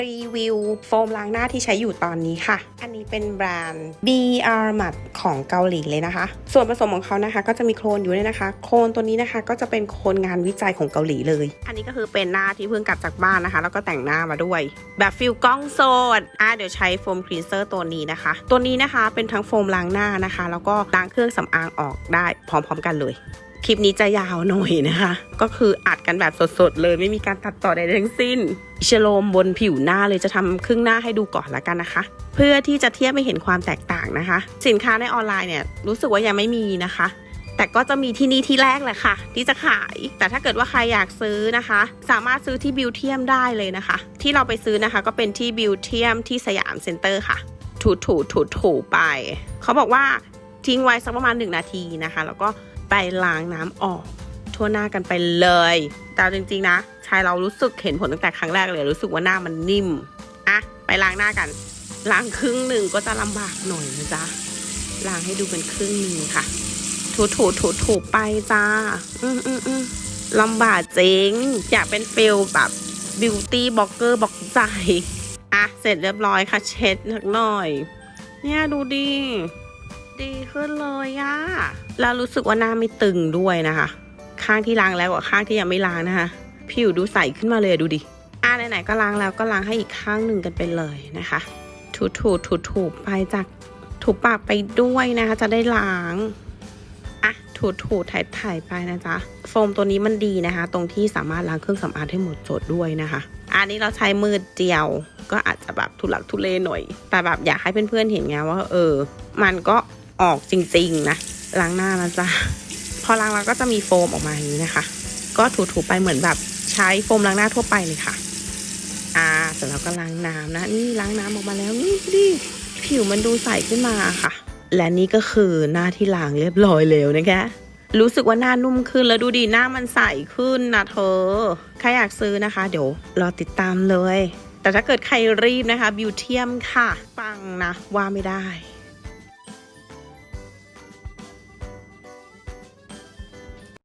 รีวิวโฟมล้างหน้าที่ใช้อยู่ตอนนี้ค่ะ อันนี้เป็นแบรนด์ BR m a t ของเกาหลีเลยนะคะ ส่วนผสมของเขานะคะ ก็จะมีโคลนอยู่ด้วยนะคะ โคลนตัวนี้นะคะ ก็จะเป็นโคลนงานวิจัยของเกาหลีเลย อันนี้ก็คือเป็นหน้าที่เพิ่งกลับจากบ้านนะคะ แล้วก็แต่งหน้ามาด้วย แบบฟิลกล้องโซดอะเดี๋ยวใช้โฟมคลีนเซอร์ตัวนี้นะคะ ตัวนี้นะคะเป็นทั้งโฟมล้างหน้านะคะ แล้วก็ล้างเครื่องสำอางออกได้พร้อมๆกันเลย คลิปนี้จะยาวหน่อยนะคะ ก็คืออัดกันแบบสดๆเลยไม่มีการตัดต่อใดๆทั้งสิ้นชโลมบนผิวหน้าเลยจะทำครึ่งหน้าให้ดูก่อนละกันนะคะ เพื่อที่จะเทียบไม่เห็นความแตกต่างนะคะ สินค้าในออนไลน์เนี่ยรู้สึกว่ายังไม่มีนะคะ แต่ก็จะมีที่นี่ที่แรกแหละค่ะ ที่จะขาย แต่ถ้าเกิดว่าใครอยากซื้อนะคะ สามารถซื้อที่บิวเทียมได้เลยนะคะ ที่เราไปซื้อนะคะ ก็เป็นที่บิวเทียมที่สยามเซ็นเตอร์ค่ะ ถูถูถูถูไป เขาบอกว่าทิ้งไว้สักประมาณ 1 นาทีนะคะ แล้วก็ ไปล้างน้ำออก ทั่วหน้ากันไปเลย แต่จริง ๆ นะ ชายเรารู้สึกเห็นผลตั้งแต่ครั้งแรกเลย รู้สึกว่าหน้ามันนิ่มอะไปล้างหน้ากัน ล้างครึ่งหนึ่งก็จะลำบากหน่อยนะจ๊ะล้างให้ดูเป็นครึ่งหนึ่งค่ะ ถูถูถูถูไปจ้า อืมอืมอืมลำบากจริง อยากเป็นฟิลแบบบิวตี้บล็อกเกอร์บอกใจ อะ เสร็จเรียบร้อยค่ะ เช็ดหนักหน่อย เนี่ยดูดิ ดีขึ้นเลยอะแล้วรู้สึกว่าหน้าไม่ตึงด้วยนะคะ ข้างที่ล้างแล้วกับข้างที่ยังไม่ล้างนะคะผิวดูใสขึ้นมาเลยดูดิอะไหนๆก็ล้างแล้วก็ล้างให้อีกข้างหนึ่งกันไปเลยนะคะ ถูถูถูถูไปจากถูปากไปด้วยนะคะ จะได้ล้างอะถูถูถ่ายถ่ายไปนะจ๊ะโฟมตัวนี้มันดีนะคะ ตรงที่สามารถล้างเครื่องสำอางให้หมดจดด้วยนะคะ อันนี้เราใช้มือเดียวก็อาจจะแบบทุลักทุเลหน่อย แต่แบบอยากให้เพื่อนๆเห็นไงว่า เออ มันก็ ออกจริงๆนะล้างหน้านะจ๊ะพอล้างแล้วก็จะมีโฟมออกมาอย่างนี้นะคะ ก็ถูๆไปเหมือนแบบใช้โฟมล้างหน้าทั่วไปเลยค่ะ อ่าเสร็จแล้วก็ล้างน้ำนะนี่ล้างน้ำออกมาแล้วนี่ดิผิวมันดูใสขึ้นมาค่ะ และนี่ก็คือหน้าที่ล้างเรียบร้อยแล้วนะคะรู้สึกว่าหน้านุ่มขึ้นแล้วดูดิหน้ามันใสขึ้นนะเธอ ใครอยากซื้อนะคะ เดี๋ยวรอติดตามเลย แต่ถ้าเกิดใครรีบนะคะ บิวเทียมค่ะ ปังนะว่าไม่ได้